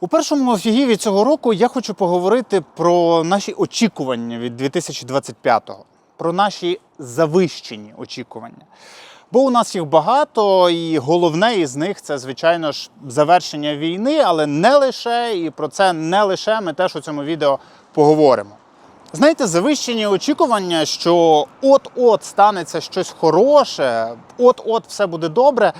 У першому офігіві цього року я хочу поговорити про наші очікування від 2025-го, про наші завищені очікування. Бо у нас їх багато, і головне із них це, звичайно ж, завершення війни, але не лише, і про це не лише ми теж у цьому відео поговоримо. Знаєте, завищені очікування, що от-от станеться щось хороше, от-от все буде добре,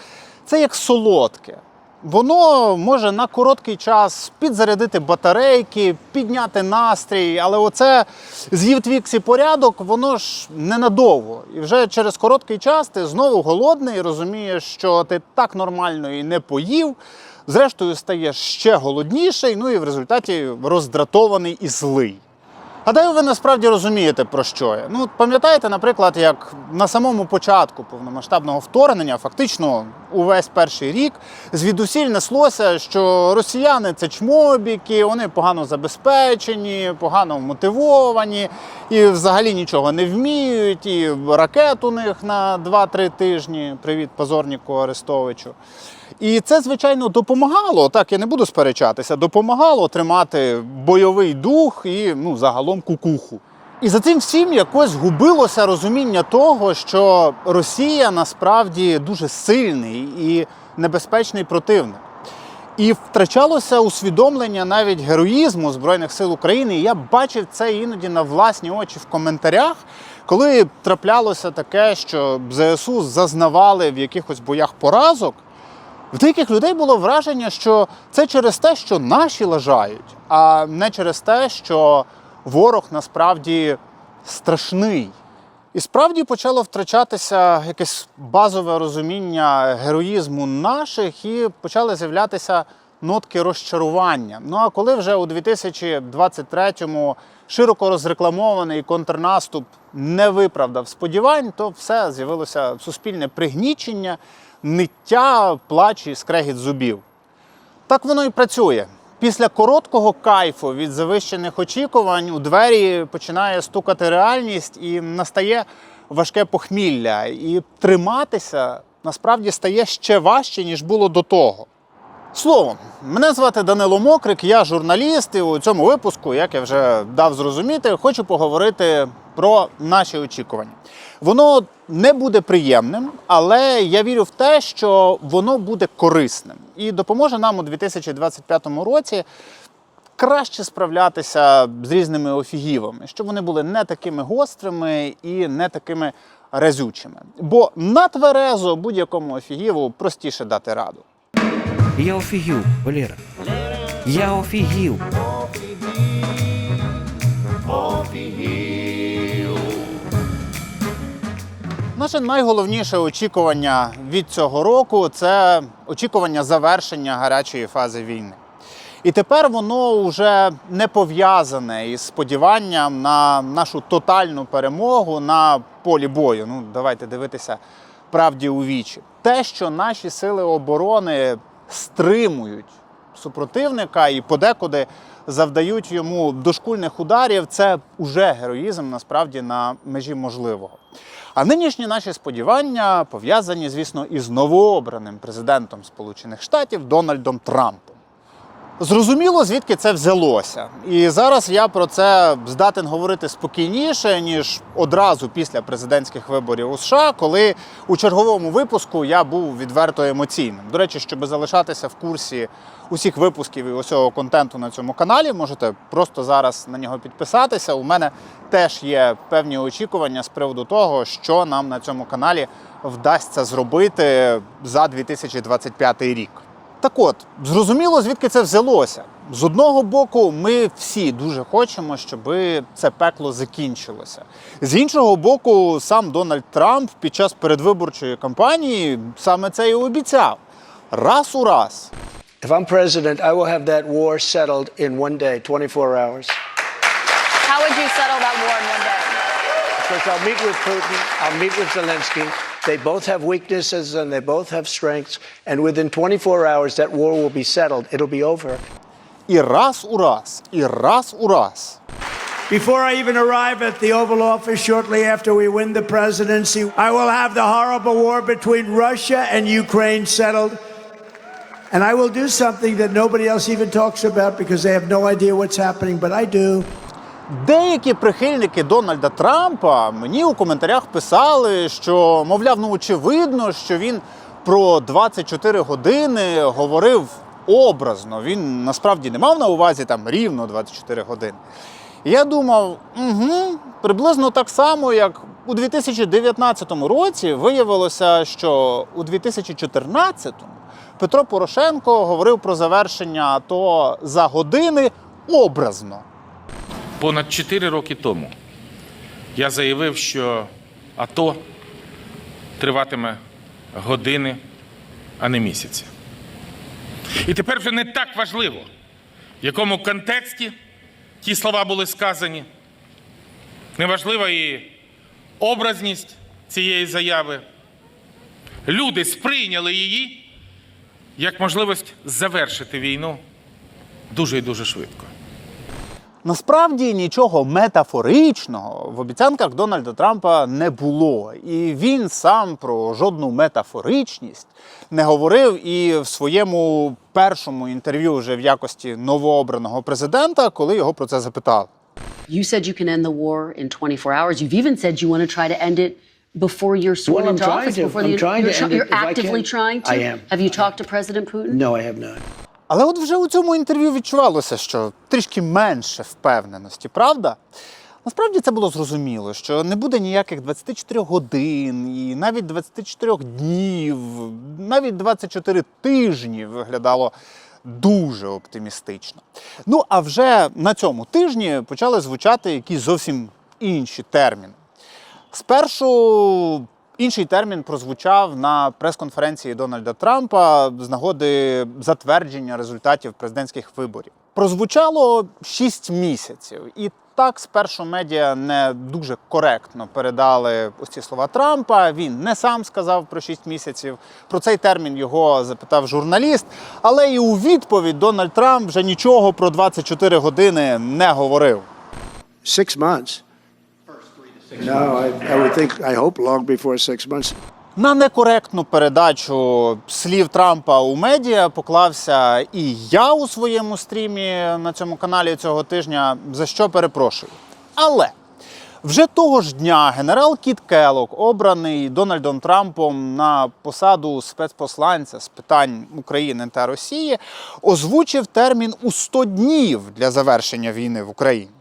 це як солодке. Воно може на короткий час підзарядити батарейки, підняти настрій, але оце з'їв твіксі порядок, воно ж ненадовго. І вже через короткий час ти знову голодний, розумієш, що ти так нормально і не поїв. Зрештою, стаєш ще голодніший, ну і в результаті роздратований і злий. Гадаю, ви насправді розумієте, про що я. Ну, пам'ятаєте, наприклад, як на самому початку повномасштабного вторгнення, фактично увесь перший рік, звідусіль неслося, що росіяни це чмобіки, вони погано забезпечені, погано мотивовані і взагалі нічого не вміють, і ракет у них на 2-3 тижні. Привіт, позорніку Арестовичу. І це, звичайно, допомагало, так я не буду сперечатися, допомагало тримати бойовий дух і ну, загалом кукуху. І за цим всім якось губилося розуміння того, що Росія насправді дуже сильний і небезпечний противник. І втрачалося усвідомлення навіть героїзму Збройних сил України. І я бачив це іноді на власні очі в коментарях, коли траплялося таке, що ЗСУ зазнавали в якихось боях поразок. В деяких людей було враження, що це через те, що наші лажають, а не через те, що ворог насправді страшний. І справді почало втрачатися якесь базове розуміння героїзму наших, і почали з'являтися нотки розчарування. Ну а коли вже у 2023-му широко розрекламований контрнаступ не виправдав сподівань, то все з'явилося суспільне пригнічення, ниття, плач і скрегіт зубів. Так воно і працює. Після короткого кайфу від завищених очікувань у двері починає стукати реальність і настає важке похмілля. І триматися насправді стає ще важче, ніж було до того. Словом, мене звати Данило Мокрик, я журналіст, і у цьому випуску, як я вже дав зрозуміти, хочу поговорити про наші очікування. Воно не буде приємним, але я вірю в те, що воно буде корисним і допоможе нам у 2025 році краще справлятися з різними офігівами, щоб вони були не такими гострими і не такими разючими. Бо на тверезо будь-якому офігіву простіше дати раду. Я офігів, Валера. Я офігів. Наше найголовніше очікування від цього року це очікування завершення гарячої фази війни. І тепер воно вже не пов'язане із сподіванням на нашу тотальну перемогу на полі бою. Ну, давайте дивитися правді у вічі. Те, що наші сили оборони стримують супротивника і подекуди завдають йому дошкульних ударів, це уже героїзм насправді на межі можливого. А нинішні наші сподівання пов'язані, звісно, із новообраним президентом Сполучених Штатів Дональдом Трампом. Зрозуміло, звідки це взялося. І зараз я про це здатен говорити спокійніше, ніж одразу після президентських виборів у США, коли у черговому випуску я був відверто емоційним. До речі, щоб залишатися в курсі усіх випусків і усього контенту на цьому каналі, можете просто зараз на нього підписатися. У мене теж є певні очікування з приводу того, що нам на цьому каналі вдасться зробити за 2025 рік. Так от, зрозуміло, звідки це взялося. З одного боку, ми всі дуже хочемо, щоб це пекло закінчилося. З іншого боку, сам Дональд Трамп під час передвиборчої кампанії саме це і обіцяв. Раз у раз. If I'm president, I will have that war settled in one day, 24 hours. How would you settle that war in one day? Because I'll meet with Putin, I'll meet with Zelensky. They both have weaknesses and they both have strengths. And within 24 hours, that war will be settled. It'll be over. Iras Uras, Iras Uras. Before I even arrive at the Oval Office shortly after we win the presidency, I will have the horrible war between Russia and Ukraine settled. And I will do something that nobody else even talks about because they have no idea what's happening, but I do. Деякі прихильники Дональда Трампа мені у коментарях писали, що, мовляв, ну очевидно, що він про 24 години говорив образно. Він насправді не мав на увазі там рівно 24 години. Я думав, угу, приблизно так само, як у 2019 році виявилося, що у 2014 Петро Порошенко говорив про завершення АТО за години образно. Понад 4 роки тому я заявив, що АТО триватиме години, а не місяці. І тепер вже не так важливо, в якому контексті ті слова були сказані. Неважлива і образність цієї заяви. Люди сприйняли її як можливість завершити війну дуже і дуже швидко. Насправді нічого метафоричного в обіцянках Дональда Трампа не було, і він сам про жодну метафоричність не говорив і в своєму першому інтерв'ю вже в якості новообраного президента, коли його про це запитали. You said you can end the war in 24 hours. You've even said you want to try to end it before you're sworn Well, I'm into office. to. Before I'm the, trying you're, to you're, it you're actively trying to. I am. Have you talked to President Putin? No, I have not. Але от вже у цьому інтерв'ю відчувалося, що трішки менше впевненості, правда? Насправді це було зрозуміло, що не буде ніяких 24 годин, і навіть 24 днів, навіть 24 тижні виглядало дуже оптимістично. Ну а вже на цьому тижні почали звучати якісь зовсім інші терміни. Спершу інший термін прозвучав на прес-конференції Дональда Трампа з нагоди затвердження результатів президентських виборів. Прозвучало 6 місяців, і так спершу медіа не дуже коректно передали ось ці слова Трампа. Він не сам сказав про 6 місяців. Про цей термін його запитав журналіст. Але і у відповідь Дональд Трамп вже нічого про 24 години не говорив. Six months. No, I, I would think, I hope long before six months. На некоректну передачу слів Трампа у медіа поклався і я у своєму стрімі на цьому каналі цього тижня, за що перепрошую. Але вже того ж дня генерал Кіт Келлог, обраний Дональдом Трампом на посаду спецпосланця з питань України та Росії, озвучив термін у 100 днів для завершення війни в Україні.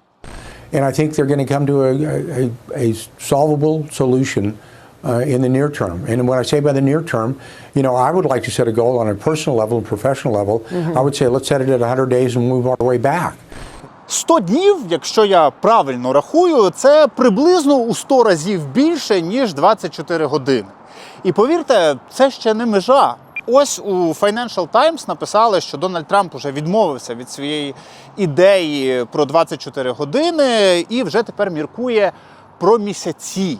And I think they're going to come to a, a, a solvable solution uh, in the near term. And when I say by the near term, you know, I would like to set a goal on a personal level and professional level. Mm-hmm. I would say let's set it at 100 days and move our way back. 100 днів, якщо я правильно рахую, це приблизно у 100 разів більше, ніж 24 години. І повірте, це ще не межа. Ось у Financial Times написали, що Дональд Трамп уже відмовився від своєї ідеї про 24 години і вже тепер міркує про місяці.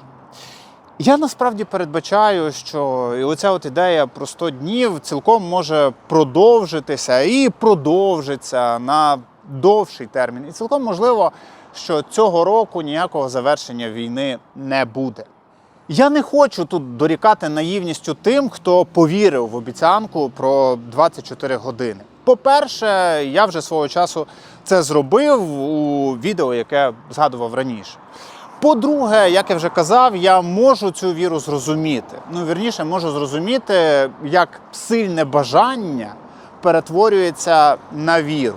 Я насправді передбачаю, що і оця от ідея про 100 днів цілком може продовжитися і продовжиться на довший термін. І цілком можливо, що цього року ніякого завершення війни не буде. Я не хочу тут дорікати наївністю тим, хто повірив в обіцянку про 24 години. По-перше, я вже свого часу це зробив у відео, яке згадував раніше. По-друге, як я вже казав, я можу цю віру зрозуміти. Ну, вірніше, можу зрозуміти, як сильне бажання перетворюється на віру.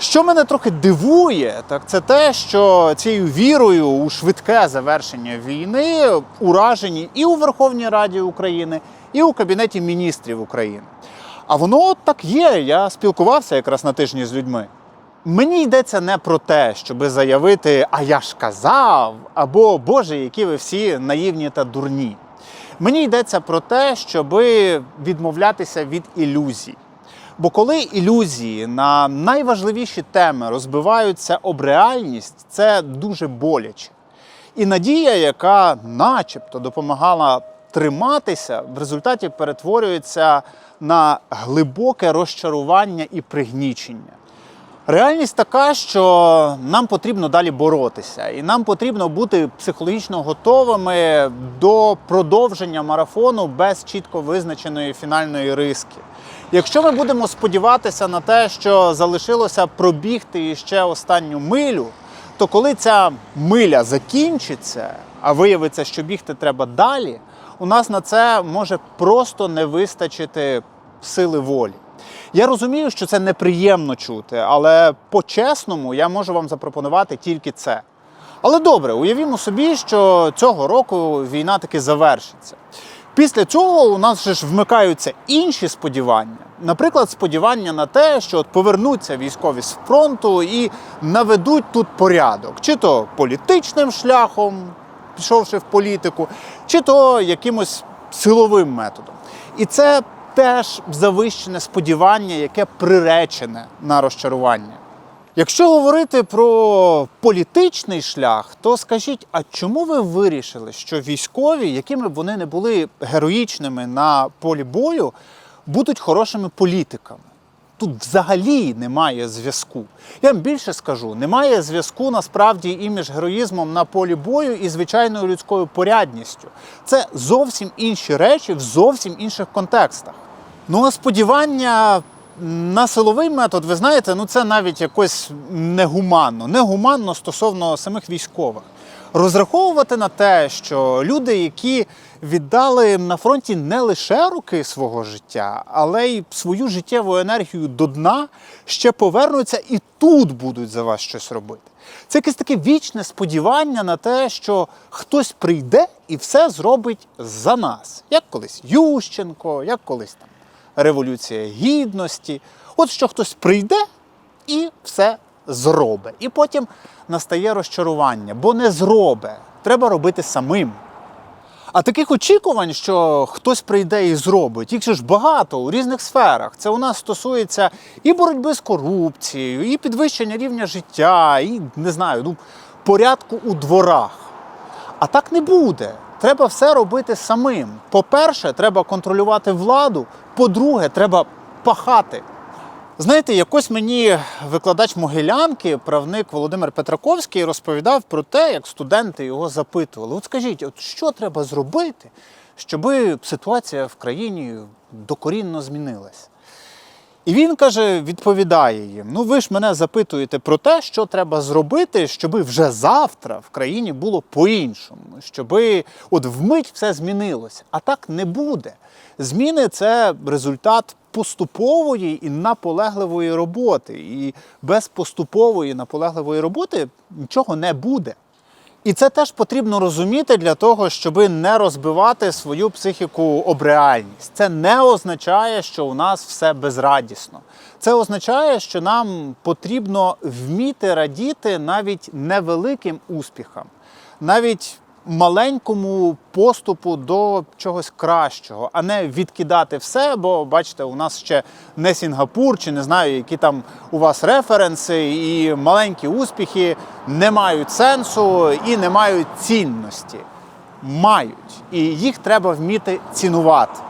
Що мене трохи дивує, так це те, що цією вірою у швидке завершення війни уражені і у Верховній Раді України, і у Кабінеті міністрів України. А воно так є. Я спілкувався якраз на тижні з людьми. Мені йдеться не про те, щоби заявити, а я ж казав, або Боже, які ви всі наївні та дурні. Мені йдеться про те, щоби відмовлятися від ілюзій. Бо коли ілюзії на найважливіші теми розбиваються об реальність, це дуже боляче. І надія, яка начебто допомагала триматися, в результаті перетворюється на глибоке розчарування і пригнічення. Реальність така, що нам потрібно далі боротися, і нам потрібно бути психологічно готовими до продовження марафону без чітко визначеної фінальної риски. Якщо ми будемо сподіватися на те, що залишилося пробігти ще останню милю, то коли ця миля закінчиться, а виявиться, що бігти треба далі, у нас на це може просто не вистачити сили волі. Я розумію, що це неприємно чути, але по-чесному я можу вам запропонувати тільки це. Але добре, уявімо собі, що цього року війна таки завершиться. Після цього у нас ж вмикаються інші сподівання. Наприклад, сподівання на те, що от повернуться військові з фронту і наведуть тут порядок, чи то політичним шляхом, пішовши в політику, чи то якимось силовим методом. І це теж завищене сподівання, яке приречене на розчарування. Якщо говорити про політичний шлях, то скажіть, а чому ви вирішили, що військові, якими б вони не були героїчними на полі бою, будуть хорошими політиками? Тут взагалі немає зв'язку. Я вам більше скажу: немає зв'язку насправді і між героїзмом на полі бою і звичайною людською порядністю. Це зовсім інші речі в зовсім інших контекстах. Ну а сподівання на силовий метод, ви знаєте, ну це навіть якось негуманно, негуманно стосовно самих військових. Розраховувати на те, що люди, які віддали на фронті не лише роки свого життя, але й свою життєву енергію до дна, ще повернуться і тут будуть за вас щось робити. Це якесь таке вічне сподівання на те, що хтось прийде і все зробить за нас, як колись Ющенко, як колись там Революція Гідності. От що хтось прийде і все зробить. І потім настає розчарування, бо не зробить. Треба робити самим. А таких очікувань, що хтось прийде і зробить, їх ж багато у різних сферах. Це у нас стосується і боротьби з корупцією, і підвищення рівня життя, і не знаю, ну, порядку у дворах. А так не буде. Треба все робити самим. По-перше, треба контролювати владу. По-друге, треба пахати. Знаєте, якось мені викладач Могилянки, правник Володимир Петраковський, розповідав про те, як студенти його запитували: от скажіть, от що треба зробити, щоб ситуація в країні докорінно змінилась? І він каже, відповідає їм: ну ви ж мене запитуєте про те, що треба зробити, щоб вже завтра в країні було по-іншому, щоб от вмить все змінилося. А так не буде. Зміни це результат поступової і наполегливої роботи. І без поступової наполегливої роботи нічого не буде. І це теж потрібно розуміти для того, щоб не розбивати свою психіку об реальність. Це не означає, що у нас все безрадісно. Це означає, що нам потрібно вміти радіти навіть невеликим успіхам, навіть маленькому поступу до чогось кращого, а не відкидати все. Бо бачите, у нас ще не Сінгапур, чи не знаю, які там у вас референси, і маленькі успіхи не мають сенсу і не мають цінності. Мають. І їх треба вміти цінувати.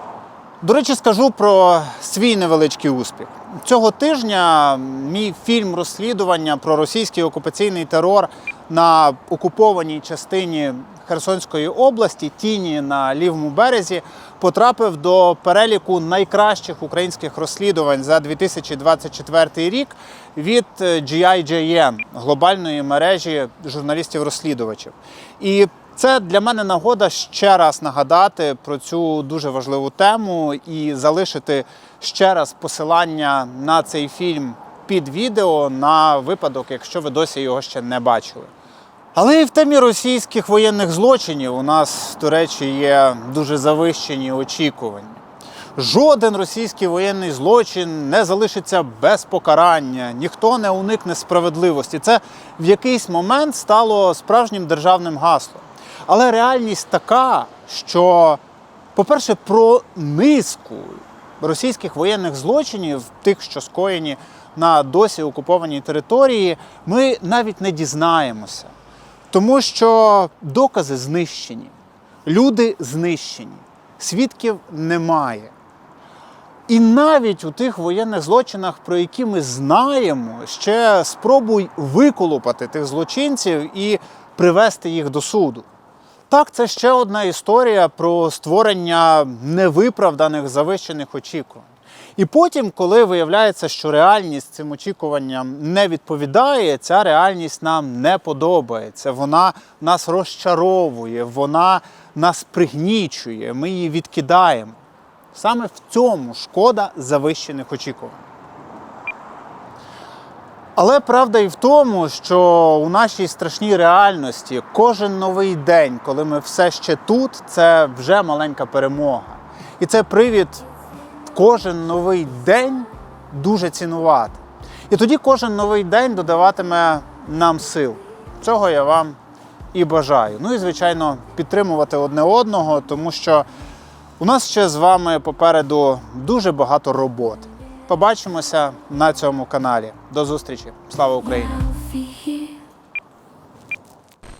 До речі, скажу про свій невеличкий успіх. Цього тижня мій фільм розслідування про російський окупаційний терор на окупованій частині Херсонської області, тіні на лівому березі, потрапив до переліку найкращих українських розслідувань за 2024 рік від е, GIJN, глобальної мережі журналістів-розслідувачів. І це для мене нагода ще раз нагадати про цю дуже важливу тему і залишити ще раз посилання на цей фільм під відео на випадок, якщо ви досі його ще не бачили. Але і в темі російських воєнних злочинів у нас, до речі, є дуже завищені очікування. Жоден російський воєнний злочин не залишиться без покарання, ніхто не уникне справедливості. Це в якийсь момент стало справжнім державним гаслом. Але реальність така, що, по-перше, про низку російських воєнних злочинів, тих, що скоєні на досі окупованій території, ми навіть не дізнаємося. Тому що докази знищені, люди знищені, свідків немає. І навіть у тих воєнних злочинах, про які ми знаємо, ще спробуй виколупати тих злочинців і привести їх до суду. Так, це ще одна історія про створення невиправданих завищених очікувань. І потім, коли виявляється, що реальність цим очікуванням не відповідає, ця реальність нам не подобається. Вона нас розчаровує, вона нас пригнічує, ми її відкидаємо. Саме в цьому шкода завищених очікувань. Але правда і в тому, що у нашій страшній реальності кожен новий день, коли ми все ще тут, це вже маленька перемога. І це привід кожен новий день дуже цінувати. І тоді кожен новий день додаватиме нам сил. Цього я вам і бажаю. Ну і, звичайно, підтримувати одне одного, тому що у нас ще з вами попереду дуже багато роботи. Побачимося на цьому каналі. До зустрічі. Слава Україні!